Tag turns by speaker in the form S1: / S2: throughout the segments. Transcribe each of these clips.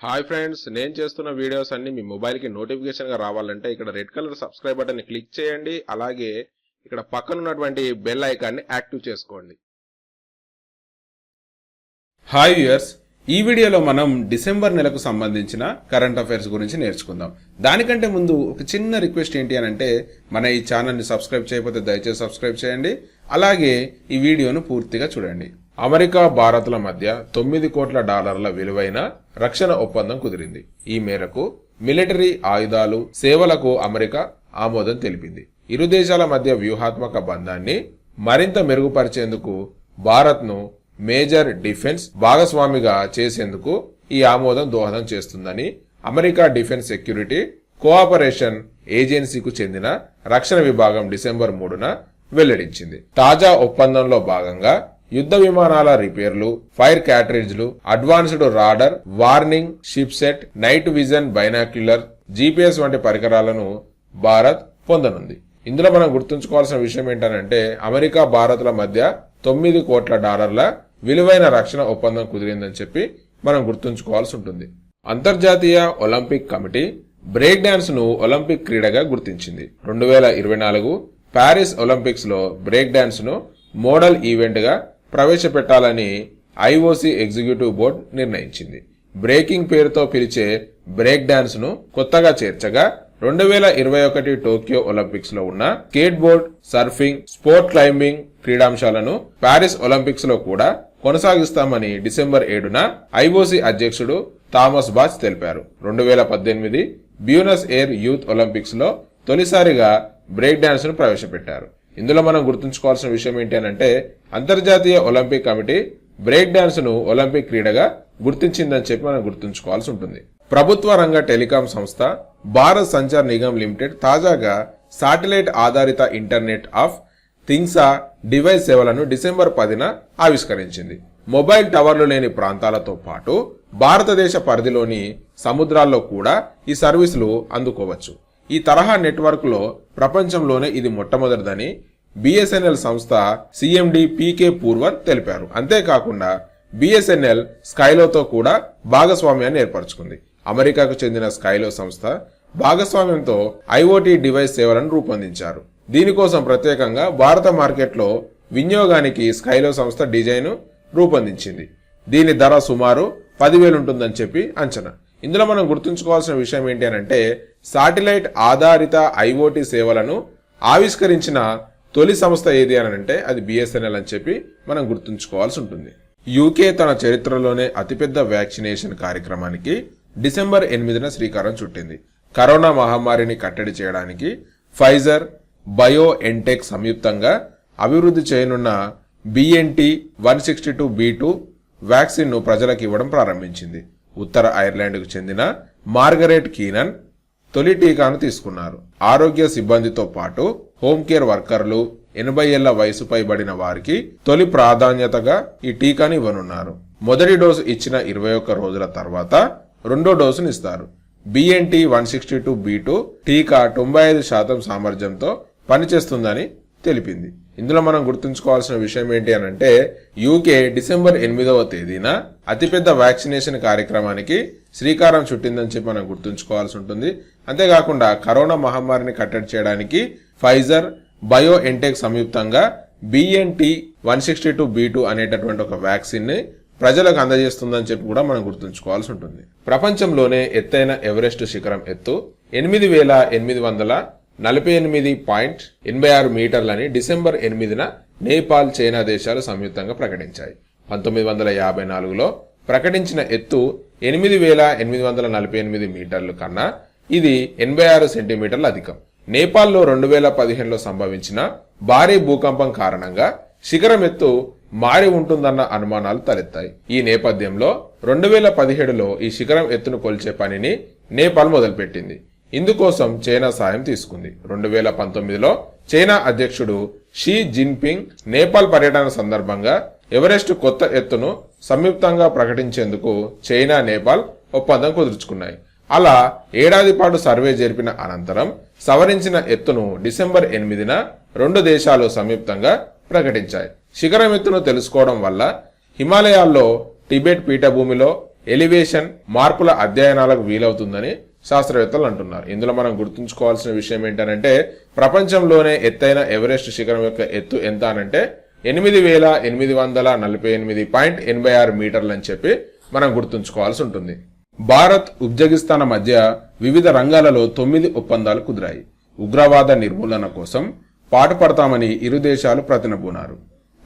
S1: Hi friends నేను చేస్తున్న videos అన్ని మీ మొబైల్కి నోటిఫికేషన్గా రావాలంటే ఇక్కడ రెడ్ కలర్ సబ్స్క్రైబ్ బటన్ని క్లిక్ చేయండి అలాగే ఇక్కడ పక్కన ఉన్నటువంటి బెల్ ఐకాన్ని యాక్టివ్ చేసుకోండి. హాయ్ వ్యూయర్స్ ఈ వీడియోలో మనం డిసెంబర్ నెలకు సంబంధించిన కరెంట్ అఫైర్స్ గురించి నేర్చుకుందాం. దానికంటే ముందు ఒక చిన్న రిక్వెస్ట్ ఏంటి అని అంటే మన ఈ ఛానల్ని సబ్స్క్రైబ్ చేయకపోతే దయచేసి సబ్స్క్రైబ్ చేయండి అలాగే ఈ వీడియోను పూర్తిగా చూడండి. అమెరికా భారత్ల మధ్య తొమ్మిది కోట్ల డాలర్ల విలువైన రక్షణ ఒప్పందం కుదిరింది. ఈ మేరకు మిలిటరీ ఆయుధాలు సేవలకు అమెరికా ఆమోదం తెలిపింది. ఇరు దేశాల మధ్య వ్యూహాత్మక బంధాన్ని మరింత మెరుగుపరిచేందుకు భారత్ను మేజర్ డిఫెన్స్ భాగస్వామిగా చేసేందుకు ఈ ఆమోదం దోహదం చేస్తుందని అమెరికా డిఫెన్స్ సెక్యూరిటీ కోఆపరేషన్ ఏజెన్సీకు చెందిన రక్షణ విభాగం డిసెంబర్ మూడున వెల్లడించింది. తాజా ఒప్పందంలో భాగంగా యుద్ధ విమానాల రిపేర్లు fire క్యాటరేజ్లు advanced radar warning ship set night vision binocular GPS వంటి పరికరాలను భారత్ పొందనుంది. ఇందులో మనం గుర్తుంచుకోవాల్సిన విషయం ఏంటంటే అమెరికా భారత్ల మధ్య తొమ్మిది కోట్ల డాలర్ల విలువైన రక్షణ ఒప్పందం కుదిరిందని చెప్పి మనం గుర్తుంచుకోవాల్సి ఉంటుంది. అంతర్జాతీయ ఒలింపిక్ కమిటీ బ్రేక్ డాన్స్ను ఒలింపిక్ క్రీడగా గుర్తించింది. రెండు వేల ఇరవై నాలుగు ప్యారిస్ ఒలింపిక్స్లో బ్రేక్ డాన్స్ను మోడల్ ఈవెంట్గా ప్రవేశపెట్టాలని ఐఓసి ఎగ్జిక్యూటివ్ బోర్డు నిర్ణయించింది. బ్రేకింగ్ పేరుతో పిలిచే బ్రేక్ డాన్స్ను కొత్తగా చేర్చగా రెండు వేల ఇరవై ఒకటి టోక్యో ఒలింపిక్స్లో ఉన్న skateboard surfing sport climbing క్రీడాంశాలను ప్యారిస్ ఒలింపిక్స్లో కూడా కొనసాగిస్తామని డిసెంబర్ ఏడున ఐఓసి అధ్యక్షుడు థామస్ బాచ్ తెలిపారు. రెండు వేల పద్దెనిమిది బ్యూనస్ ఎయిర్ యూత్ ఒలింపిక్స్లో తొలిసారిగా బ్రేక్ డాన్స్ను ప్రవేశపెట్టారు. ఇందులో మనం గుర్తుంచుకోవాల్సిన విషయం ఏంటి అంటే అంతర్జాతీయ ఒలింపిక్ కమిటీ బ్రేక్ డాన్స్ను ఒలింపిక్ క్రీడగా గుర్తించిందని చెప్పి మనం గుర్తుంచుకోవాల్సి ఉంటుంది. ప్రభుత్వ రంగ టెలికాం సంస్థ భారత్ సంచార్ నిగమ్ లిమిటెడ్ తాజాగా శాటిలైట్ ఆధారిత ఇంటర్నెట్ ఆఫ్ థింగ్సా డివైస్ సేవలను డిసెంబర్ పదిన ఆవిష్కరించింది. మొబైల్ టవర్లు లేని ప్రాంతాలతో పాటు భారతదేశ పరిధిలోని సముద్రాల్లో కూడా ఈ సర్వీసులు అందుకోవచ్చు. ఈ తరహా నెట్వర్క్లో ప్రపంచంలోనే ఇది మొట్టమొదటిదని బిఎస్ఎన్ఎల్ సంస్థ సిఎండి పీకే పూర్వర్ తెలిపారు. అంతేకాకుండా బిఎస్ఎన్ఎల్ స్కైలోతో కూడా భాగస్వామ్యాన్ని ఏర్పరచుకుంది. అమెరికాకు చెందిన స్కైలో సంస్థ భాగస్వామ్యంతో ఐఓటీ డివైస్ సేవలను రూపొందించారు. దీనికోసం ప్రత్యేకంగా భారత మార్కెట్లో వినియోగానికి స్కైలో సంస్థ డిజైన్ రూపొందించింది. దీని ధర సుమారు పదివేలు ఉంటుందని చెప్పి అంచనా. ఇందులో మనం గుర్తుంచుకోవాల్సిన విషయం ఏంటి అంటే సాటిలైట్ ఆధారిత ఐఓటీ సేవలను ఆవిష్కరించిన తొలి సంస్థ ఏది అని అంటే అది బిఎస్ఎన్ఎల్ అని చెప్పి మనం గుర్తుంచుకోవాల్సి ఉంటుంది యూకే తన చరిత్రలోనే అతిపెద్ద వ్యాక్సినేషన్ కార్యక్రమానికి డిసెంబర్ ఎనిమిదిన శ్రీకారం చుట్టింది. కరోనా మహమ్మారిని కట్టడి చేయడానికి ఫైజర్ బయో ఎన్టెక్ సంయుక్తంగా అభివృద్ధి చేయనున్న BNT one sixty two B two వ్యాక్సిన్ను ప్రజలకు ఇవ్వడం ప్రారంభించింది. ఉత్తర ఐర్లాండ్కు చెందిన మార్గరెట్ కీనన్ తొలి టీకాను తీసుకున్నారు. ఆరోగ్య సిబ్బందితో పాటు హోమ్ కేర్ వర్కర్లు ఎనభై ఏళ్ళ వయసు పైబడిన వారికి తొలి ప్రాధాన్యతగా ఈ టీకాని ఇవ్వనున్నారు. మొదటి డోసు ఇచ్చిన ఇరవై ఒక్క రోజుల తర్వాత రెండో డోసును ఇస్తారు. BNT one sixty two B two టీకా తొంభై ఐదు శాతం సామర్థ్యంతో పనిచేస్తుందని తెలిపింది. ఇందులో మనం గుర్తుంచుకోవాల్సిన విషయం ఏంటి అని అంటే యూకే డిసెంబర్ ఎనిమిదవ తేదీన అతిపెద్ద వ్యాక్సినేషన్ కార్యక్రమానికి శ్రీకారం చుట్టిందని చెప్పి మనం గుర్తుంచుకోవాల్సి ఉంటుంది. అంతేకాకుండా కరోనా మహమ్మారిని కట్టడి చేయడానికి ఫైజర్ బయో ఎంటెక్ సంయుక్తంగా BNT one sixty two B two అనేటటువంటి ఒక వ్యాక్సిన్ని ప్రజలకు అందజేస్తుందని చెప్పి కూడా మనం గుర్తుంచుకోవాల్సి ఉంటుంది. ప్రపంచంలోనే ఎత్తైన ఎవరెస్ట్ శిఖరం ఎత్తు ఎనిమిది వేల ఎనిమిది వందల నలభై ఎనిమిది పాయింట్ ఎనభై ఆరు మీటర్లని డిసెంబర్ ఎనిమిదిన నేపాల్ చైనా దేశాలు సంయుక్తంగా ప్రకటించాయి. పంతొమ్మిది వందల యాభై నాలుగులో ప్రకటించిన ఎత్తు ఎనిమిది వేల ఎనిమిది వందల నలభై ఎనిమిది మీటర్లు కన్నా ఇది ఎనభై ఆరు సెంటీమీటర్ల అధికం. నేపాల్లో రెండు వేల పదిహేనులో సంభవించిన భారీ భూకంపం కారణంగా శిఖరం ఎత్తు మారి ఉంటుందన్న అనుమానాలు తలెత్తాయి. ఈ నేపథ్యంలో రెండు వేల పదిహేడులో ఈ శిఖరం ఎత్తును కొల్చే పనిని నేపాల్ మొదలుపెట్టింది. ఇందుకోసం చైనా సాయం తీసుకుంది. రెండు వేల పంతొమ్మిదిలో చైనా అధ్యక్షుడు షీ జిన్పింగ్ నేపాల్ పర్యటన సందర్భంగా ఎవరెస్ట్ కొత్త ఎత్తును సంయుక్తంగా ప్రకటించేందుకు చైనా నేపాల్ ఒప్పందం కుదుర్చుకున్నాయి. అలా ఏడాది పాటు సర్వే జరిపిన అనంతరం సవరించిన ఎత్తును డిసెంబర్ ఎనిమిదిన రెండు దేశాలు సంయుక్తంగా ప్రకటించాయి. శిఖరం ఎత్తును తెలుసుకోవడం వల్ల హిమాలయాల్లో టిబెట్ పీఠభూమిలో ఎలివేషన్ మార్పుల అధ్యయనాలకు వీలవుతుందని శాస్త్రవేత్తలు అంటున్నారు. ఇందులో మనం గుర్తుంచుకోవాల్సిన విషయం ఏంటంటే ప్రపంచంలోనే ఎత్తైన ఎవరెస్ట్ శిఖరం యొక్క ఎత్తు ఎంత అనంటే ఎనిమిది వేల ఎనిమిది వందల నలభై ఎనిమిది పాయింట్ ఎనభై ఆరు మీటర్లు అని చెప్పి మనం గుర్తుంచుకోవాల్సి ఉంటుంది. భారత్ ఉజ్బెకిస్తాన్ మధ్య వివిధ రంగాలలో తొమ్మిది ఒప్పందాలు కుదిరాయి. ఉగ్రవాద నిర్మూలన కోసం పాటుపడతామని ఇరు దేశాలు ప్రతినబూనారు.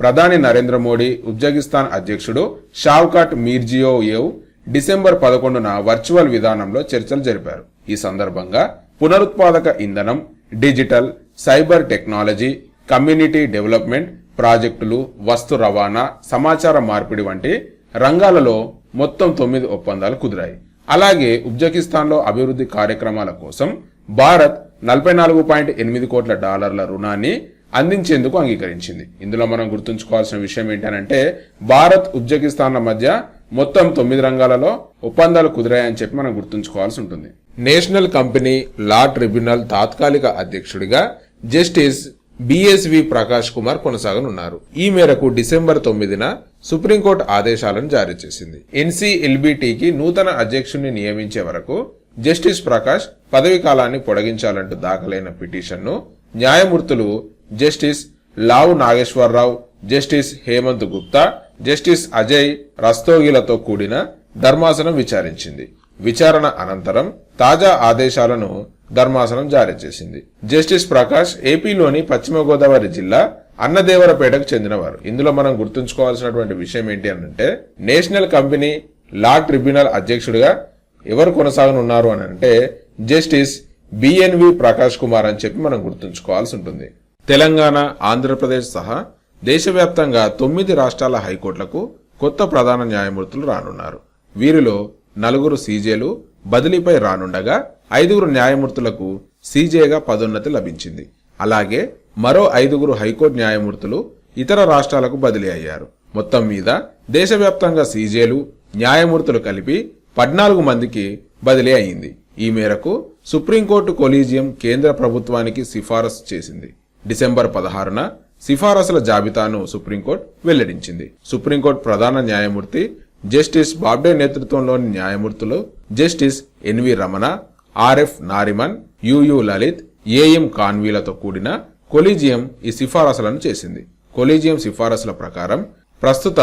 S1: ప్రధాని నరేంద్ర మోడీ ఉజ్బెకిస్తాన్ అధ్యక్షుడు షావ్కాట్ మీర్జియోయేవ్ డిసెంబర్ పదకొండున వర్చువల్ విధానంలో చర్చలు జరిపారు. ఈ సందర్భంగా పునరుత్పాదక ఇంధనం digital cyber technology community development ప్రాజెక్టులు వస్తు రవాణా సమాచార మార్పిడి వంటి రంగాలలో మొత్తం తొమ్మిది ఒప్పందాలు కుదిరాయి. అలాగే ఉజ్బెకిస్తాన్లో అభివృద్ధి కార్యక్రమాల కోసం భారత్ నలభై నాలుగు పాయింట్ ఎనిమిది కోట్ల డాలర్ల రుణాన్ని అందించేందుకు అంగీకరించింది. ఇందులో మనం గుర్తుంచుకోవాల్సిన విషయం ఏంటంటే భారత్ ఉజ్బెకిస్తాన్ల మధ్య మొత్తం తొమ్మిది రంగాలలో ఒప్పందాలు కుదిరాయని చెప్పి మనం గుర్తుంచుకోవాల్సి ఉంటుంది. నేషనల్ కంపెనీ లా ట్రిబ్యునల్ తాత్కాలిక అధ్యక్షుడిగా జస్టిస్ బిఎస్వి ప్రకాష్ కుమార్ కొనసాగనున్నారు. ఈ మేరకు డిసెంబర్ తొమ్మిదిన సుప్రీంకోర్టు ఆదేశాలను జారీ చేసింది. ఎన్సీఎల్బిటికి నూతన అధ్యక్షుడిని నియమించే వరకు జస్టిస్ ప్రకాష్ పదవి కాలాన్ని పొడిగించాలంటూ దాఖలైన పిటిషన్ను న్యాయమూర్తులు justice Lavu Nageswararao justice Hemant Gupta justice Ajay రస్తోగిలతో కూడిన ధర్మాసనం విచారించింది. విచారణ అనంతరం తాజా ఆదేశాలను ధర్మాసనం జారీ చేసింది. జస్టిస్ ప్రకాష్ ఏపీలోని పశ్చిమ గోదావరి జిల్లా అన్నదేవరపేటకు చెందినవారు. ఇందులో మనం గుర్తుంచుకోవాల్సినటువంటి విషయం ఏంటి అంటే నేషనల్ కంపెనీ లా ట్రిబ్యునల్ అధ్యక్షుడిగా ఎవరు కొనసాగనున్నారు అని అంటే జస్టిస్ బిఎన్వి ప్రకాష్ కుమార్ అని చెప్పి మనం గుర్తుంచుకోవాల్సి ఉంటుంది. తెలంగాణ ఆంధ్రప్రదేశ్ సహా దేశవ్యాప్తంగా తొమ్మిది రాష్ట్రాల హైకోర్టులకు కొత్త ప్రధాన న్యాయమూర్తులు రానున్నారు. వీరిలో నలుగురు సీజేలు బదిలీపై రానుండగా ఐదుగురు న్యాయమూర్తులకు సీజేగా పదోన్నతి లభించింది. అలాగే మరో ఐదుగురు హైకోర్టు న్యాయమూర్తులు ఇతర రాష్ట్రాలకు బదిలీ అయ్యారు. మొత్తం మీద దేశవ్యాప్తంగా సీజేలు న్యాయమూర్తులు కలిపి పద్నాలుగు మందికి బదిలీ అయింది. ఈ మేరకు సుప్రీంకోర్టు కొలీజియం కేంద్ర ప్రభుత్వానికి సిఫారసు చేసింది. డిసెంబర్ పదహారున సిఫారసుల జాబితాను సుప్రీంకోర్టు వెల్లడించింది. సుప్రీంకోర్టు ప్రధాన న్యాయమూర్తి జస్టిస్ బాబ్డే నేతృత్వంలోని న్యాయమూర్తులు justice NV Ramana RF Nariman UU Lalit AM కాన్వీలతో కూడిన కొలీజియం ఈ సిఫారసులను చేసింది. కొలీజియం సిఫారసుల ప్రకారం ప్రస్తుత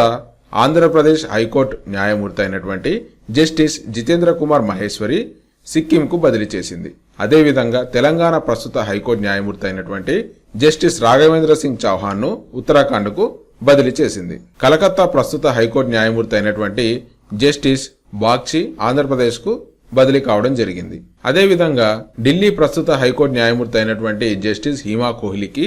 S1: ఆంధ్రప్రదేశ్ హైకోర్టు న్యాయమూర్తి అయినటువంటి జస్టిస్ జితేంద్ర కుమార్ మహేశ్వరి సిక్కింకు బదిలీ చేసింది. అదేవిధంగా తెలంగాణ ప్రస్తుత హైకోర్టు న్యాయమూర్తి అయినటువంటి జస్టిస్ రాఘవేంద్ర సింగ్ చౌహాన్ను ఉత్తరాఖండ్కు బదిలీ చేసింది. కలకత్తా ప్రస్తుత హైకోర్టు న్యాయమూర్తి అయినటువంటి జస్టిస్ బాగ్చి ఆంధ్రప్రదేశ్కు బదిలీ కావడం జరిగింది. అదేవిధంగా ఢిల్లీ ప్రస్తుత హైకోర్టు న్యాయమూర్తి అయినటువంటి జస్టిస్ హీమా కోహ్లీకి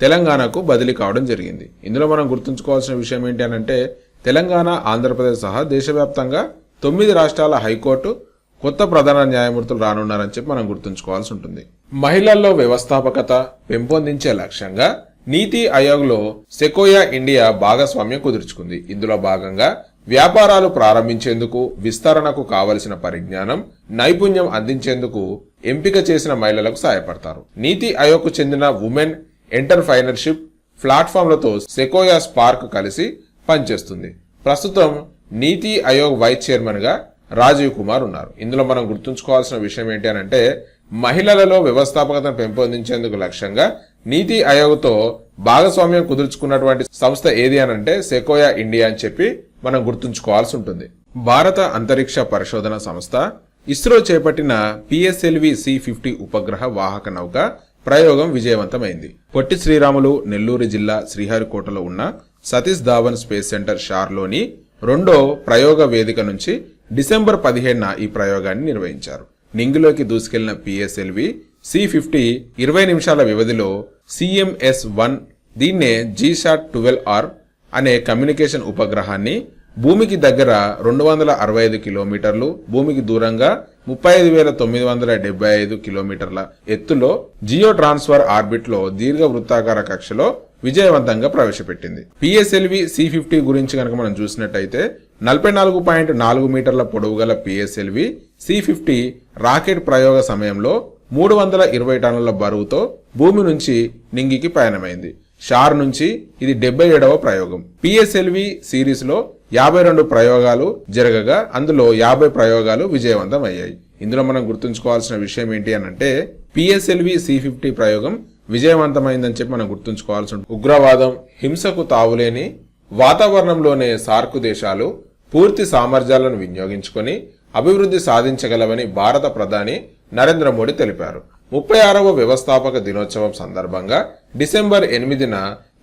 S1: తెలంగాణకు బదిలీ కావడం జరిగింది. ఇందులో మనం గుర్తుంచుకోవాల్సిన విషయం ఏంటి అంటే తెలంగాణ ఆంధ్రప్రదేశ్ సహా దేశవ్యాప్తంగా తొమ్మిది రాష్ట్రాల హైకోర్టు కొత్త ప్రధాన న్యాయమూర్తులు రానున్నారని చెప్పి మనం గుర్తుంచుకోవాల్సి ఉంటుంది. మహిళల్లో వ్యవస్థాపకత పెంపొందించే లక్ష్యంగా నీతి ఆయోగ్లో సెకోయా ఇండియా భాగస్వామ్యం కుదుర్చుకుంది. ఇందులో భాగంగా వ్యాపారాలు ప్రారంభించేందుకు విస్తరణకు కావలసిన పరిజ్ఞానం నైపుణ్యం అందించేందుకు ఎంపిక చేసిన మహిళలకు సహాయపడతారు. నీతి ఆయోగ్కు చెందిన ఉమెన్ ఎంటర్ప్రైనర్షిప్ ప్లాట్ఫామ్లతో సెకోయా స్పార్క్ కలిసి పనిచేస్తుంది. ప్రస్తుతం నీతి ఆయోగ్ వైస్ చైర్మన్గా రాజీవ్ కుమార్ ఉన్నారు. ఇందులో మనం గుర్తుంచుకోవాల్సిన విషయం ఏంటి అంటే మహిళలలో వ్యవస్థాపకతను పెంపొందించేందుకు లక్ష్యంగా నీతి ఆయోగ్తో భాగస్వామ్యం కుదుర్చుకున్నటువంటి సంస్థ ఏది అని అంటే సెకోయా ఇండియా అని చెప్పి మనం గుర్తుంచుకోవాల్సి ఉంటుంది. భారత అంతరిక్ష పరిశోధన సంస్థ ఇస్రో చేపట్టిన పిఎస్ఎల్వి సి ఫిఫ్టీ ఉపగ్రహ వాహక నౌక ప్రయోగం విజయవంతమైంది. పొట్టి శ్రీరాములు నెల్లూరు జిల్లా శ్రీహరికోటలో ఉన్న సతీష్ ధావన్ స్పేస్ సెంటర్ షార్లోని రెండో ప్రయోగ వేదిక నుంచి డిసెంబర్ పదిహేడున ఈ ప్రయోగాన్ని నిర్వహించారు. నింగిలోకి దూసుకెళ్ళిన పిఎస్ఎల్వి సి ఫిఫ్టీ ఇరవై నిమిషాల వ్యవధిలో సిఎంఎస్ వన్ దీన్నే జీషాట్ ట్వెల్వ్ ఆర్ అనే కమ్యూనికేషన్ ఉపగ్రహాన్ని భూమికి దగ్గర రెండు వందల అరవై ఐదు కిలోమీటర్లు భూమికి దూరంగా ముప్పై ఐదు వేల తొమ్మిది వందల డెబ్బై ఐదు కిలోమీటర్ల ఎత్తులో జియో ట్రాన్స్ఫర్ ఆర్బిట్లో దీర్ఘ వృత్తాకార కక్షలో విజయవంతంగా ప్రవేశపెట్టింది. పిఎస్ఎల్వి సి ఫిఫ్టీ గురించి కనుక మనం చూసినట్టయితే నలభై నాలుగు పాయింట్ నాలుగు మీటర్ల పొడవు గల పిఎస్ఎల్వి సి ఫిఫ్టీ రాకెట్ ప్రయోగ సమయంలో మూడు వందల ఇరవై టన్నుల బరువుతో భూమి నుంచి నింగికి పయనమైంది. షార్ నుంచి ఇది డెబ్బై ఏడవ ప్రయోగం పిఎస్ఎల్వి సిరీస్లో యాభై రెండు ప్రయోగాలు జరగగా అందులో యాభై ప్రయోగాలు విజయవంతం అయ్యాయి ఇందులో మనం గుర్తుంచుకోవాల్సిన విషయం ఏంటి అని అంటే పిఎస్ఎల్వి సి ఫిఫ్టీ ప్రయోగం విజయవంతమైందని చెప్పి మనం గుర్తుంచుకోవాల్సి ఉంటుంది. ఉగ్రవాదం హింసకు తావులేని వాతావరణంలోనే సార్క్ దేశాలు పూర్తి సామర్థ్యాలను వినియోగించుకొని అభివృద్ధి సాధించగలవని భారత ప్రధాని నరేంద్ర మోడీ తెలిపారు. ముప్పై ఆరవ వ్యవస్థాపక దినోత్సవం సందర్భంగా డిసెంబర్ ఎనిమిదిన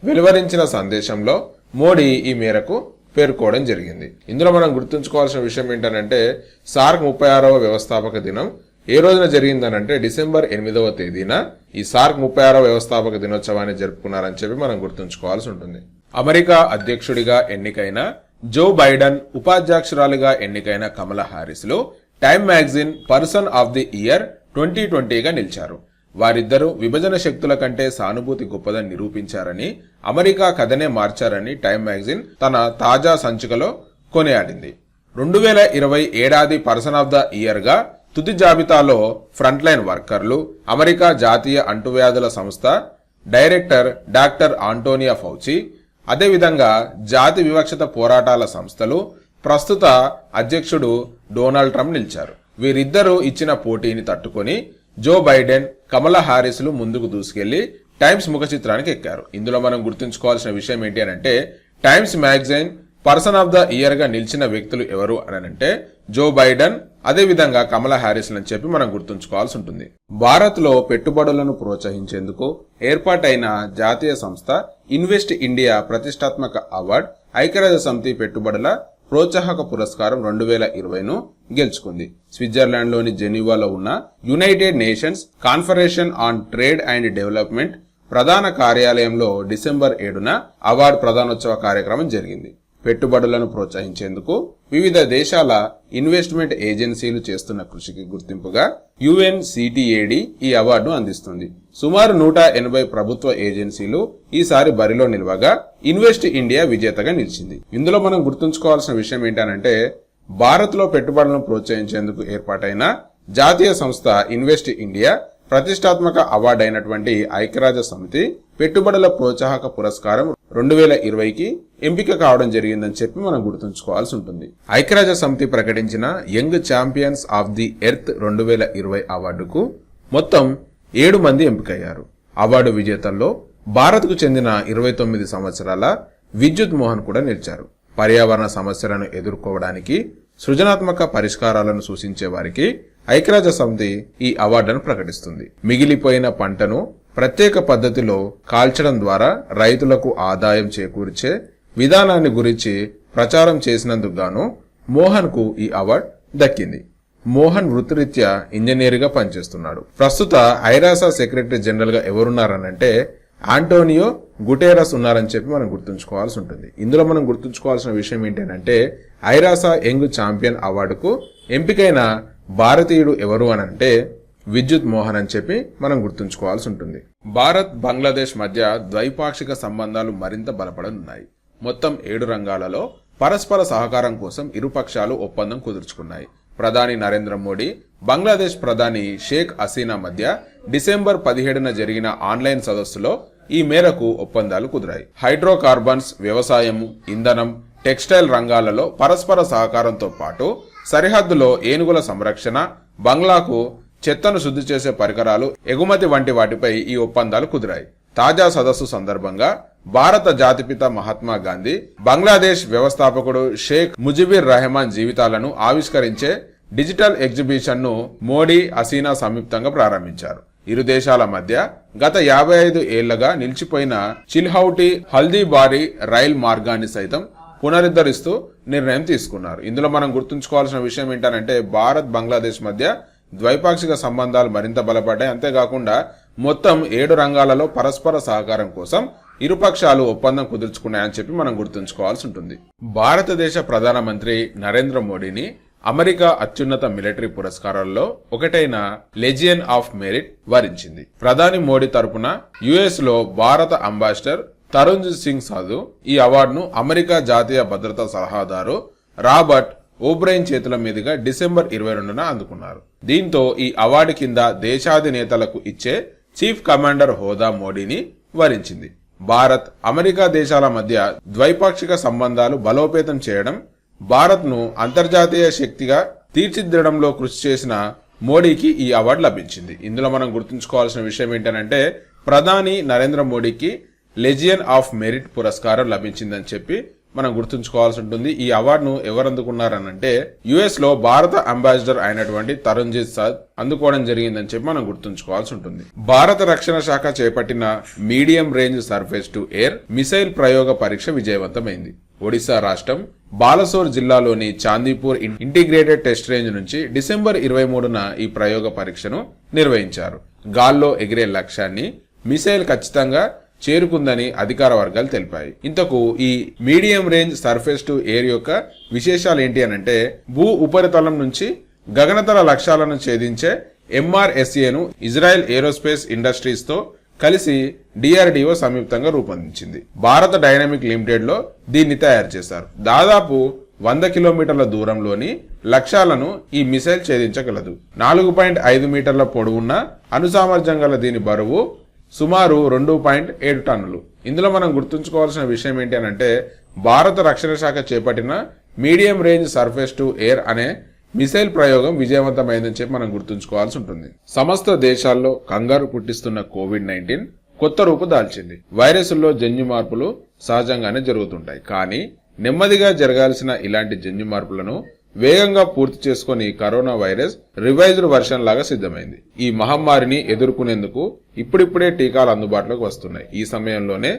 S1: వెలువరించిన సందేశంలో మోడీ ఈ మేరకు పేర్కోవడం జరిగింది. ఇందులో మనం గుర్తుంచుకోవాల్సిన విషయం ఏంటంటే సార్క్ ముప్పై ఆరవ వ్యవస్థాపక దినం ఏ రోజున జరిగిందనంటే డిసెంబర్ ఎనిమిదవ తేదీన ఈ సార్క్ ముప్పై ఆరవ వ్యవస్థాపక దినోత్సవాన్ని జరుపుకున్నారని చెప్పి మనం గుర్తుంచుకోవాల్సి ఉంటుంది. అమెరికా అధ్యక్షుడిగా ఎన్నికైన జో బైడెన్ ఉపాధ్యక్షురాలుగా ఎన్నికైన Kamala హారిస్లో Time magazine person of the year twenty ట్వంటీగా నిలిచారు. వారిద్దరూ విభజన శక్తుల కంటే సానుభూతి గొప్పదని నిరూపించారని అమెరికా కథనే మార్చారని టైమ్ మ్యాగజైన్ తన తాజా సంచికలో కొనియాడింది. రెండు వేల ఇరవై ఏడాది పర్సన్ ఆఫ్ ద ఇయర్గా తుది జాబితాలో ఫ్రంట్లైన్ వర్కర్లు అమెరికా జాతీయ అంటువ్యాధుల సంస్థ డైరెక్టర్ డాక్టర్ ఆంటోనియా ఫౌచి అదేవిధంగా జాతి వివక్షత పోరాటాల సంస్థలు ప్రస్తుత అధ్యక్షుడు డొనాల్డ్ ట్రంప్ నిలిచారు. వీరిద్దరూ ఇచ్చిన పోటీని తట్టుకొని జో బైడెన్ కమలా హారిస్లు ముందుకు దూసుకెళ్ళి టైమ్స్ ముఖ చిత్రానికి ఎక్కారు. ఇందులో మనం గుర్తుంచుకోవాల్సిన విషయం ఏంటి అని అంటే Times magazine person of the ఇయర్గా నిలిచిన వ్యక్తులు ఎవరు అని అంటే జో బైడెన్ అదే విధంగా కమలా హారిస్ అని చెప్పి మనం గుర్తుంచుకోవాల్సి ఉంటుంది. భారత్లో పెట్టుబడులను ప్రోత్సహించేందుకు ఏర్పాటైన జాతీయ సంస్థ ఇన్వెస్ట్ ఇండియా ప్రతిష్టాత్మక అవార్డ్ ఐక్యరాజ్య సమితి పెట్టుబడుల ప్రోత్సాహక పురస్కారం రెండు వేల ఇరవైను గెలుచుకుంది. స్విట్జర్లాండ్లోని జెనీవాలో ఉన్న United Nations conference on trade and development ప్రధాన కార్యాలయంలో డిసెంబర్ ఏడున అవార్డు ప్రధానోత్సవ కార్యక్రమం జరిగింది. పెట్టుబడులను ప్రోత్సహించేందుకు వివిధ దేశాల ఇన్వెస్ట్మెంట్ ఏజెన్సీలు చేస్తున్న కృషికి గుర్తింపుగా యుఎన్సిటిఏడి ఈ అవార్డును అందిస్తుంది. సుమారు నూట ఎనభై ప్రభుత్వ ఏజెన్సీలు ఈసారి బరిలో నిలవగా ఇన్వెస్ట్ ఇండియా విజేతగా నిలిచింది. ఇందులో మనం గుర్తుంచుకోవాల్సిన విషయం ఏంటంటే భారత్లో పెట్టుబడులను ప్రోత్సహించేందుకు ఏర్పాటైన జాతీయ సంస్థ ఇన్వెస్ట్ ఇండియా ప్రతిష్టాత్మక అవార్డు అయినటువంటి ఐక్యరాజ్య సమితి పెట్టుబడుల ప్రోత్సాహక పురస్కారం రెండు వేల ఇరవైకి ఎంపిక కావడం జరిగిందని చెప్పి మనం గుర్తుంచుకోవాల్సి ఉంటుంది. ఐక్యరాజ్య సమితి ప్రకటించిన young champions of the earth రెండు వేల ఇరవై అవార్డుకు మొత్తం ఏడు మంది ఎంపికయ్యారు. అవార్డు విజేతల్లో భారత్కు చెందిన ఇరవై తొమ్మిది సంవత్సరాల విద్యుత్ మోహన్ కూడా నిలిచారు. పర్యావరణ సమస్యలను ఎదుర్కోవడానికి సృజనాత్మక పరిష్కారాలను సూచించే వారికి ఐక్యరాజ్య సమితి ఈ అవార్డును ప్రకటిస్తుంది. మిగిలిపోయిన పంటను ప్రత్యేక పద్ధతిలో కాల్చడం ద్వారా రైతులకు ఆదాయం చేకూర్చే విధానాన్ని గురించి ప్రచారం చేసినందుకు గాను మోహన్కు ఈ అవార్డు దక్కింది. మోహన్ వృత్తిరీత్యా ఇంజనీర్గా పనిచేస్తున్నాడు. ప్రస్తుత ఐరాసా సెక్రటరీ జనరల్గా ఎవరున్నారనంటే ఆంటోనియో గుటేరస్ ఉన్నారని చెప్పి మనం గుర్తుంచుకోవాల్సి ఉంటుంది. ఇందులో మనం గుర్తుంచుకోవాల్సిన విషయం ఏంటంటే ఐరాసా యంగ్ ఛాంపియన్ అవార్డుకు ఎంపికైన భారతీయుడు ఎవరు అని అంటే విద్యుత్ మోహన్ అని చెప్పి మనం గుర్తుంచుకోవాల్సి ఉంటుంది. భారత్ బంగ్లాదేశ్ మధ్య ద్వైపాక్షిక సంబంధాలు మరింత బలపడనున్నాయి. మొత్తం ఏడు రంగాలలో పరస్పర సహకారం కోసం ఇరుపక్షాలు ఒప్పందం కుదుర్చుకున్నాయి. ప్రధాని నరేంద్ర మోడీ బంగ్లాదేశ్ ప్రధాని షేక్ హసీనా మధ్య డిసెంబర్ పదిహేడున జరిగిన ఆన్లైన్ సదస్సులో ఈ మేరకు ఒప్పందాలు కుదిరాయి. హైడ్రోకార్బన్స్ వ్యవసాయం ఇంధనం టెక్స్టైల్ రంగాలలో పరస్పర సహకారంతో పాటు సరిహద్దులో ఏనుగుల సంరక్షణ బంగ్లాకు చెత్తను శుద్ధి చేసే పరికరాలు ఎగుమతి వంటి వాటిపై ఈ ఒప్పందాలు కుదిరాయి. తాజా సదస్సు సందర్భంగా భారత జాతిపిత మహాత్మా గాంధీ బంగ్లాదేశ్ వ్యవస్థాపకుడు షేక్ ముజిబిర్ రెహమాన్ జీవితాలను ఆవిష్కరించే డిజిటల్ ఎగ్జిబిషన్ను మోడీ హసీనా సంయుక్తంగా ప్రారంభించారు. ఇరు దేశాల మధ్య గత యాభై ఐదు ఏళ్ళుగా నిలిచిపోయిన చిల్హౌటి హల్దీబారి రైల్ మార్గాన్ని సైతం పునరుద్ధరిస్తూ నిర్ణయం తీసుకున్నారు. ఇందులో మనం గుర్తుంచుకోవాల్సిన విషయం ఏంటంటే భారత్ బంగ్లాదేశ్ మధ్య ద్వైపాక్షిక సంబంధాలు మరింత బలపడ్డాయి. అంతేకాకుండా మొత్తం ఏడు రంగాలలో పరస్పర సహకారం కోసం ఇరుపక్షాలు ఒప్పందం కుదుర్చుకున్నాయని చెప్పి మనం గుర్తుంచుకోవాల్సి ఉంటుంది. భారతదేశ ప్రధానమంత్రి నరేంద్ర మోడీని అమెరికా అత్యున్నత మిలిటరీ పురస్కారాల్లో ఒకటైన లెజియన్ ఆఫ్ మెరిట్ వరించింది. ప్రధాని మోడీ తరపున యుఎస్లో భారత అంబాసిడర్ తరుణ్ సింగ్ సాధు ఈ అవార్డును అమెరికా జాతీయ భద్రతా సలహాదారు రాబర్ట్ ఓబ్రైన్ చేతుల మీదుగా డిసెంబర్ ఇరవై రెండున అందుకున్నారు. దీంతో ఈ అవార్డు కింద దేశాధినేతలకు ఇచ్చే చీఫ్ కమాండర్ హోదా మోడీని వరించింది. భారత్ అమెరికా దేశాల మధ్య ద్వైపాక్షిక సంబంధాలు బలోపేతం చేయడం భారత్ను అంతర్జాతీయ శక్తిగా తీర్చిదిద్దడంలో కృషి చేసిన మోడీకి ఈ అవార్డు లభించింది. ఇందులో మనం గుర్తుంచుకోవాల్సిన విషయం ఏంటంటే ప్రధాని నరేంద్ర మోడీకి లెజియన్ ఆఫ్ మెరిట్ పురస్కారం లభించిందని చెప్పి మనం గుర్తుంచుకోవాల్సి ఉంటుంది. ఈ అవార్డును ఎవరు అందుకున్నారనంటే యుఎస్లో భారత అంబాసిడర్ అయినటువంటి తరుణ్జిత్ సాద్ అందుకోవడం జరిగిందని చెప్పి మనం గుర్తుంచుకోవాల్సి ఉంటుంది. భారత రక్షణ శాఖ చేపట్టిన medium range surface to air missile ప్రయోగ పరీక్ష విజయవంతమైంది. ఒడిశా రాష్ట్రం బాలసోర్ జిల్లాలోని Chandipur in- integrated test range నుంచి డిసెంబర్ ఇరవై మూడున ఈ ప్రయోగ పరీక్షను నిర్వహించారు. గాల్లో ఎగిరే లక్ష్యాన్ని మిసైల్ ఖచ్చితంగా చేరుకుందని అధికార వర్గాలు తెలిపాయి. ఇంతకు ఈ medium range surface to air యొక్క విశేషాలు ఏంటి అనంటే భూ ఉపరితలం నుంచి గగనతల లక్ష్యాలను ఛేదించే ఎంఆర్ఎస్ఏను ఇజ్రాయెల్ ఏరోస్పేస్ ఇండస్ట్రీస్తో కలిసి డిఆర్డిఓ సంయుక్తంగా రూపొందించింది. భారత డైనమిక్ లిమిటెడ్లో దీన్ని తయారు చేశారు. దాదాపు వంద కిలోమీటర్ల దూరంలోని లక్ష్యాలను ఈ మిసైల్ ఛేదించగలదు. నాలుగు పాయింట్ ఐదు మీటర్ల పొడవున్న అనుసామర్థ్యం గల దీని బరువు సుమారు రెండు పాయింట్ ఏడు టన్నులు. ఇందులో మనం గుర్తుంచుకోవాల్సిన విషయం ఏంటి అంటే భారత రక్షణ శాఖ చేపట్టిన medium range surface to air అనే మిసైల్ ప్రయోగం విజయవంతమైందని చెప్పి మనం గుర్తుంచుకోవాల్సి ఉంటుంది. సమస్త దేశాల్లో కంగారు పుట్టిస్తున్న కోవిడ్ నైన్టీన్ కొత్త రూపు దాల్చింది. వైరస్లో జన్యు మార్పులు సహజంగానే జరుగుతుంటాయి. కానీ నెమ్మదిగా జరగాల్సిన ఇలాంటి జన్యు మార్పులను వేగంగా పూర్తి చేసుకుని కరోనా వైరస్ రివైజ్డ్ వర్షన్ లాగా సిద్ధమైంది. ఈ మహమ్మారిని ఎదుర్కొనేందుకు ఇప్పుడిప్పుడే టీకాలు అందుబాటులోకి వస్తున్నాయి. ఈ సమయంలోనే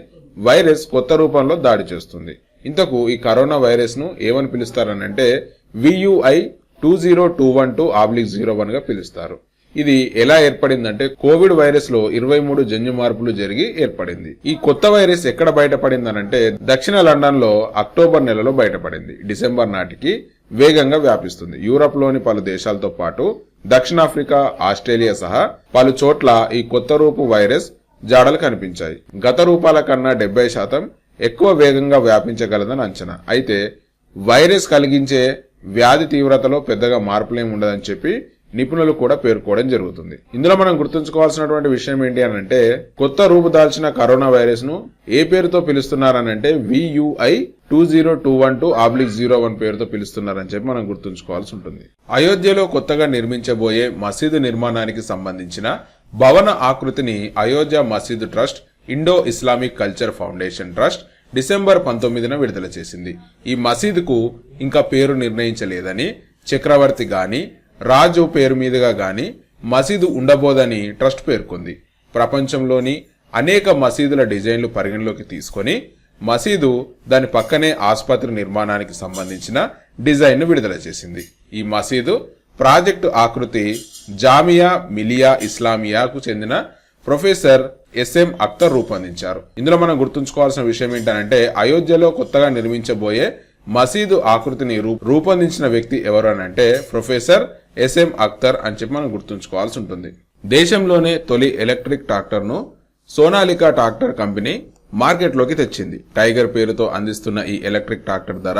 S1: వైరస్ కొత్త రూపంలో దాడి చేస్తుంది. ఇంతకు ఈ కరోనా వైరస్ను ఏమని పిలుస్తారనంటే VUI two zero two one two oblique zero వన్గా పిలుస్తారు. ఇది ఎలా ఏర్పడిందంటే కోవిడ్ వైరస్లో ఇరవై మూడు జన్యు మార్పులు జరిగి ఏర్పడింది. ఈ కొత్త వైరస్ ఎక్కడ బయటపడిందనంటే దక్షిణ లండన్లో అక్టోబర్ నెలలో బయటపడింది. డిసెంబర్ నాటికి వేగంగా వ్యాపిస్తుంది. యూరప్లోని పలు దేశాలతో పాటు దక్షిణాఫ్రికా ఆస్ట్రేలియా సహా పలు చోట్ల ఈ కొత్త రూపు వైరస్ జాడలు కనిపించాయి. గత రూపాల కన్నా డెబ్బై శాతం ఎక్కువ వేగంగా వ్యాపించగలదని అంచనా. అయితే వైరస్ కలిగించే వ్యాధి తీవ్రతలో పెద్దగా మార్పులేం ఉండదని చెప్పి నిపుణులు కూడా పేర్కోవడం జరుగుతుంది. ఇందులో మనం గుర్తుంచుకోవాల్సినటువంటి విషయం ఏంటి అని అంటే కొత్త రూపు దాల్చిన కరోనా వైరస్ను ఏ పేరుతో పిలుస్తున్నారనంటే VUI two zero two one two oblique zero one పేరుతో పిలుస్తున్నారని చెప్పి మనం గుర్తుంచుకోవాల్సి ఉంటుంది. అయోధ్యలో కొత్తగా నిర్మించబోయే మసీదు నిర్మాణానికి సంబంధించిన భవన ఆకృతిని అయోధ్య మసీదు trust Indo Islamic culture foundation trust December పంతొమ్మిదిన విడుదల చేసింది. ఈ మసీదుకు ఇంకా పేరు నిర్ణయించలేదని చక్రవర్తి గాని రాజు పేరు మీదుగా గాని మసీదు ఉండబోదని ట్రస్ట్ పేర్కొంది. ప్రపంచంలోని అనేక మసీదుల డిజైన్లు పరిగణలోకి తీసుకొని మసీదు దాని పక్కనే ఆసుపత్రి నిర్మాణానికి సంబంధించిన డిజైన్ను విడుదల చేసింది. ఈ మసీదు ప్రాజెక్టు ఆకృతి జామియా మిలియా ఇస్లామియాకు చెందిన ప్రొఫెసర్ ఎస్ఎం అఖ్తర్ రూపొందించారు. ఇందులో మనం గుర్తుంచుకోవాల్సిన విషయం ఏంటంటే అయోధ్యలో కొత్తగా నిర్మించబోయే మసీదు ఆకృతిని రూ- రూపొందించిన వ్యక్తి ఎవరు అని అంటే ప్రొఫెసర్ ఎస్ఎం అఖ్తర్ అని చెప్పి మనం గుర్తుంచుకోవాల్సి ఉంటుంది. దేశంలోనే తొలి ఎలక్ట్రిక్ ట్రాక్టర్ను సోనాలికా ట్రాక్టర్ కంపెనీ మార్కెట్లోకి తెచ్చింది. టైగర్ పేరుతో అందిస్తున్న ఈ ఎలక్ట్రిక్ ట్రాక్టర్ ధర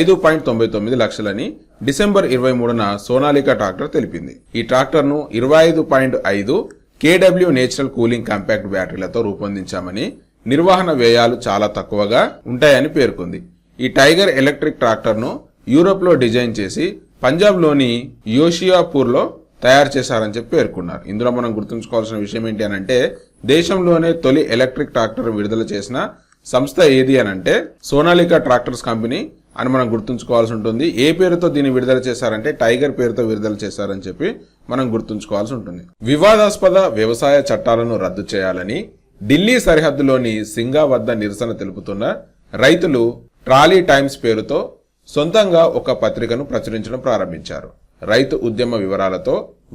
S1: ఐదు పాయింట్ తొంభై తొమ్మిది లక్షలని డిసెంబర్ ఇరవై మూడున సోనాలికా ట్రాక్టర్ తెలిపింది. ఈ ట్రాక్టర్ను ఇరవై ఐదు పాయింట్ ఐదు కేడబ్ల్యూ నేచురల్ కూలింగ్ కాంపాక్ట్ బ్యాటరీలతో రూపొందించామని నిర్వహణ వ్యయాలు చాలా తక్కువగా ఉంటాయని పేర్కొంది. ఈ టైగర్ ఎలక్ట్రిక్ ట్రాక్టర్ను యూరోప్లో డిజైన్ చేసి పంజాబ్లోని యోషియాపూర్లో తయారు చేశారని చెప్పి పేర్కొన్నారు. ఇందులో మనం గుర్తుంచుకోవాల్సిన విషయం ఏంటి అని అంటే దేశంలోనే తొలి ఎలక్ట్రిక్ ట్రాక్టర్ విడుదల చేసిన సంస్థ ఏది అని అంటే సోనాలికా ట్రాక్టర్స్ కంపెనీ అని మనం గుర్తుంచుకోవాల్సి ఉంటుంది. ఏ పేరుతో దీన్ని విడుదల చేశారంటే టైగర్ పేరుతో విడుదల చేశారని చెప్పి మనం గుర్తుంచుకోవాల్సి ఉంటుంది. వివాదాస్పద వ్యవసాయ చట్టాలను రద్దు చేయాలని ఢిల్లీ సరిహద్దులోని సింగా వద్ద నిరసన తెలుపుతున్న రైతులు ట్రాలీ టైమ్స్ పేరుతో సొంతంగా ఒక పత్రికను ప్రచురించడం ప్రారంభించారు. రైతు ఉద్యమ వివరాలతో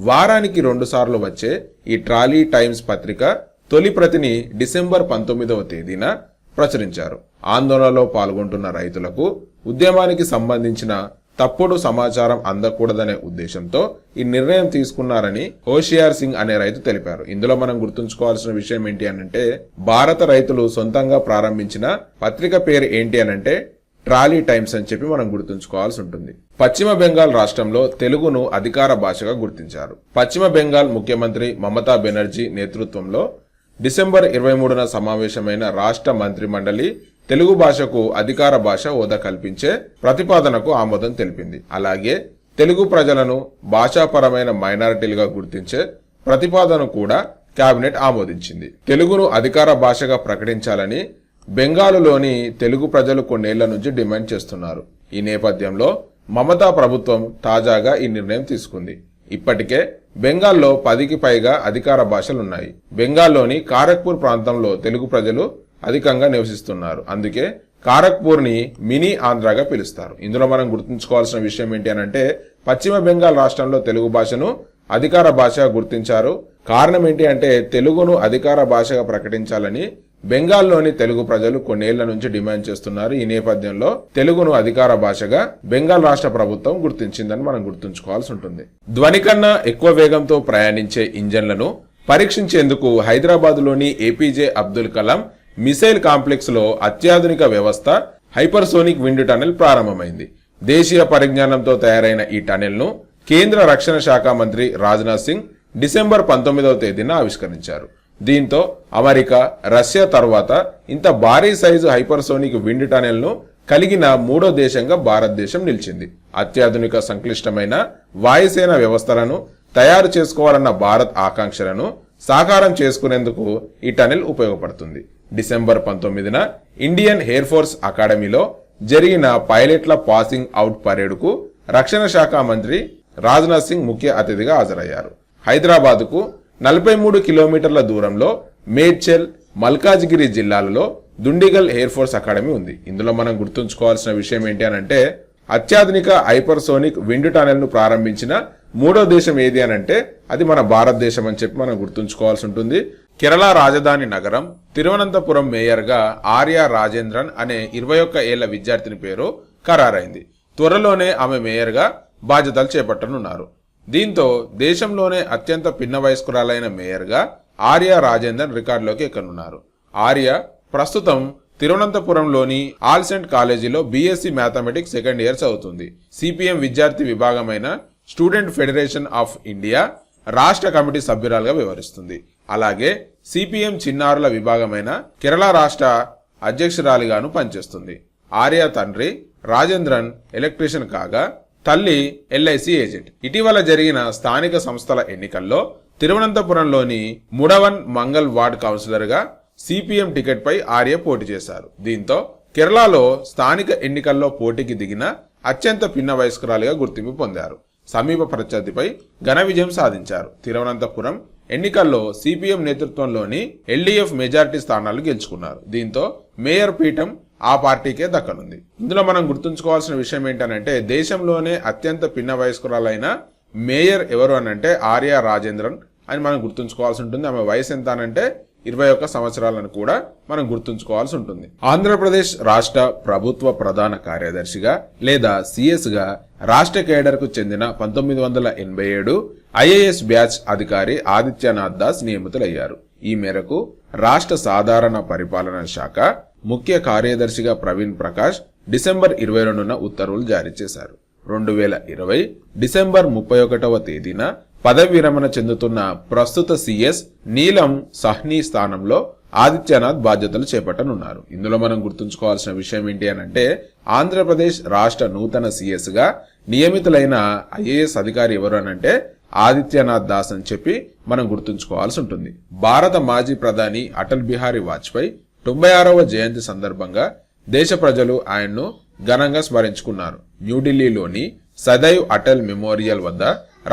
S1: వారానికి రెండు సార్లు వచ్చే ఈ ట్రాలీ టైమ్స్ పత్రిక తొలి ప్రతిని డిసెంబర్ పంతొమ్మిదవ తేదీన ప్రచురించారు. ఆందోళనలో పాల్గొంటున్న రైతులకు ఉద్యమానికి సంబంధించిన తప్పుడు సమాచారం అందకూడదనే ఉద్దేశంతో ఈ నిర్ణయం తీసుకున్నారని హోషియార్ సింగ్ అనే రైతు తెలిపారు. ఇందులో మనం గుర్తుంచుకోవాల్సిన విషయం ఏంటి అనంటే భారత రైతులు సొంతంగా ప్రారంభించిన పత్రిక పేరు ఏంటి అనంటే ట్రాలీ టైమ్స్ అని చెప్పి మనం గుర్తుంచుకోవాల్సి ఉంటుంది. పశ్చిమ బెంగాల్ రాష్ట్రంలో తెలుగును అధికార భాషగా గుర్తించారు. పశ్చిమ బెంగాల్ ముఖ్యమంత్రి మమతా బెనర్జీ నేతృత్వంలో డిసెంబర్ ఇరవై మూడున సమావేశమైన రాష్ట్ర మంత్రి మండలి తెలుగు భాషకు అధికార భాష హోదా కల్పించే ప్రతిపాదనకు ఆమోదం తెలిపింది. అలాగే తెలుగు ప్రజలను భాషాపరమైన మైనారిటీలుగా గుర్తించే ప్రతిపాదన కూడా కేబినెట్ ఆమోదించింది. తెలుగును అధికార భాషగా ప్రకటించాలని బెంగాలులోని తెలుగు ప్రజలు కొన్నేళ్ళ నుంచి డిమాండ్ చేస్తున్నారు. ఈ నేపథ్యంలో మమతా ప్రభుత్వం తాజాగా ఈ నిర్ణయం తీసుకుంది. ఇప్పటికే బెంగాల్లో పదికి పైగా అధికార భాషలున్నాయి. బెంగాల్లోని కారక్పూర్ ప్రాంతంలో తెలుగు ప్రజలు అధికంగా నివసిస్తున్నారు. అందుకే కారక్పూర్ని మినీ ఆంధ్రాగా పిలుస్తారు. ఇందులో మనం గుర్తుంచుకోవాల్సిన విషయం ఏంటి అని అంటే పశ్చిమ బెంగాల్ రాష్ట్రంలో తెలుగు భాషను అధికార భాషగా గుర్తించారు. కారణం ఏంటి అంటే తెలుగును అధికార భాషగా ప్రకటించాలని బెంగాల్లోని తెలుగు ప్రజలు కొన్నేళ్ళ నుంచి డిమాండ్ చేస్తున్నారు. ఈ నేపథ్యంలో తెలుగును అధికార భాషగా బెంగాల్ రాష్ట్ర ప్రభుత్వం గుర్తించిందని మనం గుర్తుంచుకోవాల్సి ఉంటుంది. ధ్వని కన్నా ఎక్కువ వేగంతో ప్రయాణించే ఇంజన్లను పరీక్షించేందుకు హైదరాబాద్లోని ఏపీజే అబ్దుల్ కలాం మిసైల్ కాంప్లెక్స్లో అత్యాధునిక వ్యవస్థ హైపర్సోనిక్ విండ్ టనెల్ ప్రారంభమైంది. దేశీయ పరిజ్ఞానంతో తయారైన ఈ టనెల్ను కేంద్ర రక్షణ శాఖ మంత్రి రాజ్నాథ్ సింగ్ డిసెంబర్ పంతొమ్మిదవ తేదీన ఆవిష్కరించారు. దీంతో అమెరికా రష్యా తర్వాత ఇంత భారీ సైజు హైపర్సోనిక్ విండ్ టనెల్ను కలిగిన మూడో దేశంగా భారతదేశం నిలిచింది. అత్యాధునిక సంక్లిష్టమైన వాయుసేన వ్యవస్థలను తయారు చేసుకోవాలన్న భారత్ ఆకాంక్షలను సాకారం చేసుకునేందుకు ఈ టనెల్ ఉపయోగపడుతుంది. డిసెంబర్ పంతొమ్మిదిన ఇండియన్ ఎయిర్ ఫోర్స్ అకాడమీలో జరిగిన పైలట్ల పాసింగ్ అవుట్ పరేడ్కు రక్షణ శాఖ మంత్రి రాజ్నాథ్ సింగ్ ముఖ్య అతిథిగా హాజరయ్యారు. హైదరాబాద్కు నలభై మూడు కిలోమీటర్ల దూరంలో మేడ్చల్ మల్కాజ్గిరి జిల్లాలలో దుండిగల్ ఎయిర్ ఫోర్స్ అకాడమీ ఉంది. ఇందులో మనం గుర్తుంచుకోవాల్సిన విషయం ఏంటి అని అంటే అత్యాధునిక హైపర్సోనిక్ విండ్ టనెల్ను ప్రారంభించిన మూడో దేశం ఏది అని అంటే అది మన భారతదేశం అని చెప్పి మనం గుర్తుంచుకోవాల్సి ఉంటుంది. కేరళ రాజధాని నగరం తిరువనంతపురం మేయర్గా ఆర్య రాజేంద్రన్ అనే ఇరవై ఒక్క ఏళ్ళ విద్యార్థిని పేరు ఖరారైంది. త్వరలోనే ఆమె మేయర్గా బాధ్యతలు చేపట్టనున్నారు. దీంతో దేశంలోనే అత్యంత పిన్న వయస్కురాలైన మేయర్గా ఆర్య రాజేందర్ రికార్డులోకి ఎక్కనున్నారు. ఆర్య ప్రస్తుతం తిరువనంతపురంలోని ఆల్సెంట్ కాలేజీలో బీఎస్సీ మ్యాథమెటిక్స్ సెకండ్ ఇయర్ చదువుతుంది. సిపిఎం విద్యార్థి విభాగమైన స్టూడెంట్ ఫెడరేషన్ ఆఫ్ ఇండియా రాష్ట్ర కమిటీ సభ్యురాలుగా వ్యవహరిస్తుంది అలాగే సిపిఎం చిన్నారుల విభాగమైన కేరళ రాష్ట్ర అధ్యక్షురాలిగాను పనిచేస్తుంది. ఆర్య తండ్రి రాజేంద్రన్ ఎలక్ట్రీషియన్ కాగా తల్లి ఎల్ఐసి ఏజెంట్. ఇటీవల జరిగిన స్థానిక సంస్థల ఎన్నికల్లో తిరువనంతపురంలోని ముడవన్ మంగల్ వార్డ్ కౌన్సిలర్గా సిపిఎం టికెట్ పై ఆర్య పోటీ చేశారు. దీంతో కేరళలో స్థానిక ఎన్నికల్లో పోటీకి దిగిన అత్యంత పిన్న వయస్కురాలిగా గుర్తింపు పొందారు. సమీప ప్రత్యర్థిపై ఘన విజయం సాధించారు. తిరువనంతపురం ఎన్నికల్లో సిపిఎం నేతృత్వంలోని ఎల్డీఎఫ్ మెజారిటీ స్థానాలు గెలుచుకున్నారు. దీంతో మేయర్ పీఠం ఆ పార్టీకే దక్కనుంది. ఇందులో మనం గుర్తుంచుకోవాల్సిన విషయం ఏంటనంటే దేశంలోనే అత్యంత పిన్న వయస్కురాలైన మేయర్ ఎవరు అనంటే ఆర్య రాజేంద్రన్ అని మనం గుర్తుంచుకోవాల్సి ఉంటుంది. ఆమె వయసు ఎంత అనంటే ఇరవై ఒక్క సంవత్సరాలను కూడా మనం గుర్తుంచుకోవాల్సి ఉంటుంది. ఆంధ్రప్రదేశ్ రాష్ట్ర ప్రభుత్వ ప్రధాన కార్యదర్శిగా లేదా సిఎస్గా రాష్ట్ర కేడర్కు చెందిన పంతొమ్మిది వందల ఎనభై ఏడు ఐఏఎస్ బ్యాచ్ అధికారి ఆదిత్యనాథ్ దాస్ నియమితులయ్యారు. ఈ మేరకు రాష్ట్ర సాధారణ పరిపాలన శాఖ ముఖ్య కార్యదర్శిగా ప్రవీణ్ ప్రకాష్ డిసెంబర్ ఇరవై రెండున ఉత్తర్వులు జారీ చేశారు. రెండు వేల ఇరవై డిసెంబర్ ముప్పై ఒకటవ తేదీన పదవి విరమణ చెందుతున్న ప్రస్తుత సీఎస్ నీలం సహ్నీ స్థానంలో ఆదిత్యనాథ్ బాధ్యతలు చేపట్టనున్నారు. ఇందులో మనం గుర్తుంచుకోవాల్సిన విషయం ఏంటి అని అంటే ఆంధ్రప్రదేశ్ రాష్ట్ర నూతన సీఎస్గా నియమితులైన ఐఏఎస్ అధికారి ఎవరు అనంటే ఆదిత్యనాథ్ దాస్ అని చెప్పి మనం గుర్తుంచుకోవాల్సి ఉంటుంది. భారత మాజీ ప్రధాని అటల్ బిహారీ వాజ్పేయి తొంభై ఆరవ జయంతి సందర్భంగా దేశ ప్రజలు ఆయన్ను ఘనంగా స్మరించుకున్నారు. న్యూఢిల్లీలోని సదైవ్ అటల్ మెమోరియల్ వద్ద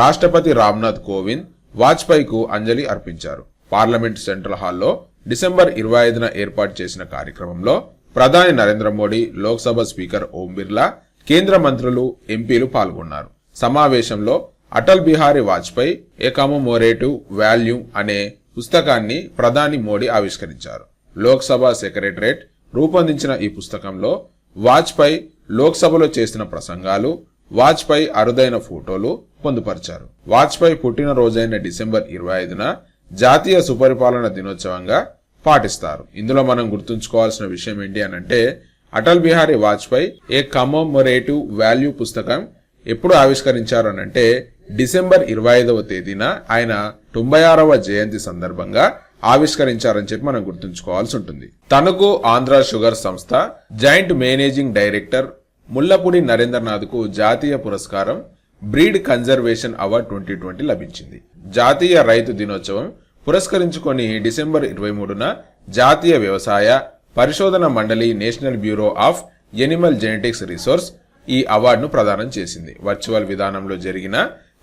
S1: రాష్ట్రపతి రామ్నాథ్ కోవింద్ వాజ్పేయికు అంజలి అర్పించారు. పార్లమెంట్ సెంట్రల్ హాల్లో డిసెంబర్ ఇరవై ఐదున ఏర్పాటు చేసిన కార్యక్రమంలో ప్రధాని నరేంద్ర మోడీ లోక్సభ స్పీకర్ ఓం బిర్లా కేంద్ర మంత్రులు ఎంపీలు పాల్గొన్నారు. సమావేశంలో అటల్ బిహారీ వాజ్పేయి ఏ కమమోరేటివ్ అనే పుస్తకాన్ని ప్రధాని మోడీ ఆవిష్కరించారు. లోక్సభ సెక్రటరేట్ రూపొందించిన ఈ పుస్తకంలో వాజ్పేయి లోక్సభలో చేసిన ప్రసంగాలు వాజ్పేయి అరుదైన ఫోటోలు పొందుపరిచారు. వాజ్పేయి పుట్టినరోజైన డిసెంబర్ ఇరవై ఐదున జాతీయ సుపరిపాలన దినోత్సవంగా పాటిస్తారు. ఇందులో మనం గుర్తుంచుకోవాల్సిన విషయం ఏంటి అని అంటే Atal Bihari Vajpayee a commemorative value పుస్తకం ఎప్పుడు ఆవిష్కరించారు అని అంటే డిసెంబర్ ఇరవై ఐదవ తేదీన ఆయన తొంభై ఆరవ జయంతి సందర్భంగా ఆవిష్కరించారని చెప్పి మనం గుర్తుంచుకోవాల్సి ఉంటుంది. తనకు ఆంధ్ర షుగర్ సంస్థ జాయింట్ మేనేజింగ్ డైరెక్టర్ ముల్లపూడి నరేంద్రనాథ్కు జాతీయ పురస్కారం breed conservation award twenty twenty లభించింది. జాతీయ రైతు దినోత్సవం పురస్కరించుకొని డిసెంబర్ ఇరవై మూడున జాతీయ వ్యవసాయ పరిశోధన మండలి national bureau of animal genetics resource ఈ అవార్డును ప్రదానం చేసింది. వర్చువల్ విధానంలో జరిగిన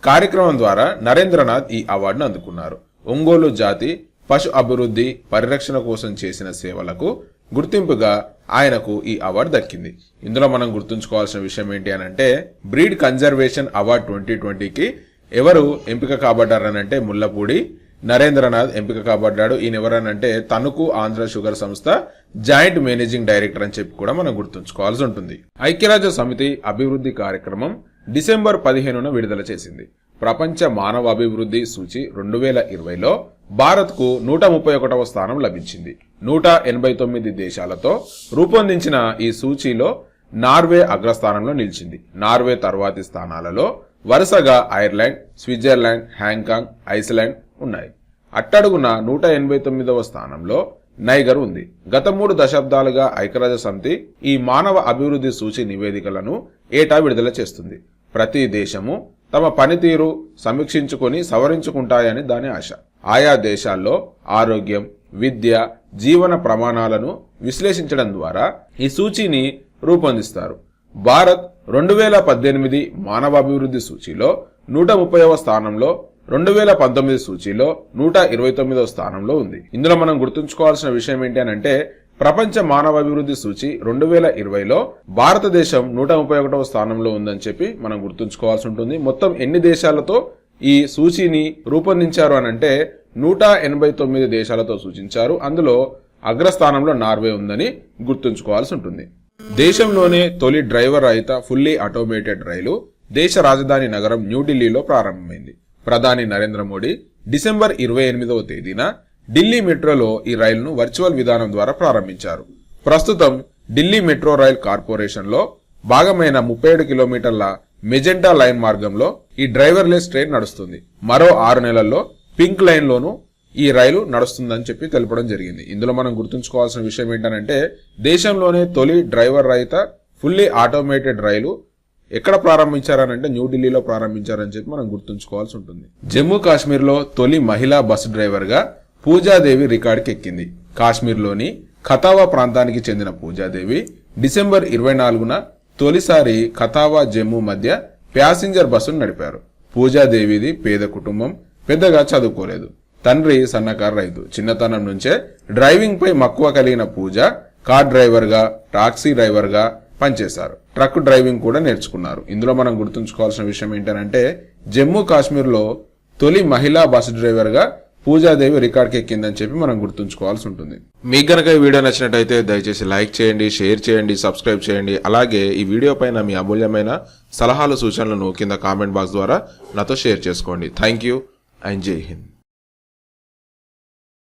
S1: కార్యక్రమం ద్వారా నరేంద్రనాథ్ ఈ అవార్డును అందుకున్నారు. ఒంగోలు జాతి పశు అభివృద్ధి పరిరక్షణ కోసం చేసిన సేవలకు గుర్తింపుగా ఆయనకు ఈ అవార్డు దక్కింది. ఇందులో మనం గుర్తుంచుకోవాల్సిన విషయం ఏంటి అని అంటే బ్రీడ్ కన్జర్వేషన్ అవార్డ్ ట్వంటీ ట్వంటీకి ఎవరు ఎంపిక కాబడ్డారనంటే ముల్లపూడి నరేంద్రనాథ్ ఎంపిక కాబడ్డాడు. ఈయన ఎవరనంటే తణుకు ఆంధ్ర షుగర్ సంస్థ జాయింట్ మేనేజింగ్ డైరెక్టర్ అని చెప్పి కూడా మనం గుర్తుంచుకోవాల్సి ఉంటుంది. ఐక్యరాజ్య సమితి అభివృద్ధి కార్యక్రమం డిసెంబర్ పదిహేనున విడుదల చేసింది. ప్రపంచ మానవ అభివృద్ధి సూచి రెండు వేల ఇరవైలో భారత్కు నూట ముప్పై ఒకటవ స్థానం లభించింది. నూట ఎనభై తొమ్మిది దేశాలతో రూపొందించిన ఈ సూచీలో నార్వే అగ్రస్థానంలో నిలిచింది. నార్వే తర్వాతి స్థానాలలో వరుసగా ఐర్లాండ్ స్విట్జర్లాండ్ హాంకాంగ్ ఐస్లాండ్ ఉన్నాయి. అట్టడుగున నూట ఎనభై తొమ్మిదవ స్థానంలో నైగర్ ఉంది. గత మూడు దశాబ్దాలుగా ఐక్యరాజ్య సమితి ఈ మానవ అభివృద్ధి సూచి నివేదికలను ఏటా విడుదల చేస్తుంది. ప్రతి దేశము తమ పనితీరు సమీక్షించుకొని సవరించుకుంటాయని దాని ఆశ. ఆయా దేశాల్లో ఆరోగ్యం విద్య జీవన ప్రమాణాలను విశ్లేషించడం ద్వారా ఈ సూచీని రూపొందిస్తారు. భారత్ రెండు వేల పద్దెనిమిది మానవాభివృద్ధి సూచీలో నూట ముప్పైవ స్థానంలో రెండు వేల పంతొమ్మిది సూచీలో నూట ఇరవై తొమ్మిదవ స్థానంలో ఉంది. ఇందులో మనం గుర్తుంచుకోవాల్సిన విషయం ఏంటి అని అంటే ప్రపంచ మానవాభివృద్ధి సూచి రెండు వేల ఇరవైలో భారతదేశం నూట ముప్పై ఒకటవ స్థానంలో ఉందని చెప్పి మనం గుర్తుంచుకోవాల్సి ఉంటుంది. మొత్తం ఎన్ని దేశాలతో ఈ సూచీని రూపొందించారు అని అంటే నూట ఎనభై తొమ్మిది దేశాలతో సూచించారు. అందులో అగ్రస్థానంలో నార్వే ఉందని గుర్తుంచుకోవాల్సి ఉంటుంది. దేశంలోనే తొలి డ్రైవర్ రహిత ఫుల్లీ ఆటోమేటెడ్ రైలు దేశ రాజధాని నగరం న్యూఢిల్లీలో ప్రారంభమైంది. ప్రధాని నరేంద్ర మోడీ డిసెంబర్ ఇరవై ఎనిమిదవ తేదీన ఢిల్లీ మెట్రోలో ఈ రైలును వర్చువల్ విధానం ద్వారా ప్రారంభించారు. ప్రస్తుతం ఢిల్లీ మెట్రో రైల్ కార్పొరేషన్లో భాగమైన ముప్పై ఏడు కిలోమీటర్ల మెజెంటా లైన్ మార్గంలో ఈ డ్రైవర్లెస్ ట్రైన్ నడుస్తుంది. మరో ఆరు నెలల్లో పింక్ లైన్ లోను ఈ రైలు నడుస్తుందని చెప్పి తెలపడం జరిగింది. ఇందులో మనం గుర్తుంచుకోవాల్సిన విషయం ఏంటంటే దేశంలోనే తొలి డ్రైవర్ రహిత ఫుల్లీ ఆటోమేటెడ్ రైలు ఎక్కడ ప్రారంభించారనంటే న్యూఢిల్లీలో ప్రారంభించారని చెప్పి మనం గుర్తుంచుకోవాల్సి ఉంటుంది. జమ్మూ కాశ్మీర్లో తొలి మహిళా బస్సు డ్రైవర్గా పూజాదేవి రికార్డుకెక్కింది కాశ్మీర్లోని ఖతావా ప్రాంతానికి చెందిన పూజాదేవి డిసెంబర్ ఇరవై నాలుగున తొలిసారి ఖతావా జమ్మూ మధ్య ప్యాసింజర్ బస్సును నడిపారు. పూజాదేవిది పేద కుటుంబం పెద్దగా చదువుకోలేదు. తండ్రి సన్నకారు రైతు. చిన్నతనం నుంచే డ్రైవింగ్ పై మక్కువ కలిగిన పూజ కార్ డ్రైవర్గా టాక్సీ డ్రైవర్గా పనిచేశారు. ట్రక్ డ్రైవింగ్ కూడా నేర్చుకున్నారు. ఇందులో మనం గుర్తుంచుకోవాల్సిన విషయం ఏంటంటే జమ్మూ కాశ్మీర్లో తొలి మహిళా బస్ డ్రైవర్గా పూజాదేవి రికార్డ్కి ఎక్కిందని చెప్పి మనం గుర్తుంచుకోవాల్సి ఉంటుంది. మీకు గనక ఈ వీడియో నచ్చినట్టయితే దయచేసి లైక్ చేయండి షేర్ చేయండి సబ్స్క్రైబ్ చేయండి. అలాగే ఈ వీడియో పైన మీ అమూల్యమైన సలహాలు సూచనలను కింద కామెంట్ బాక్స్ ద్వారా నాతో షేర్ చేసుకోండి. థ్యాంక్ యూ అండ్ జై హింద్.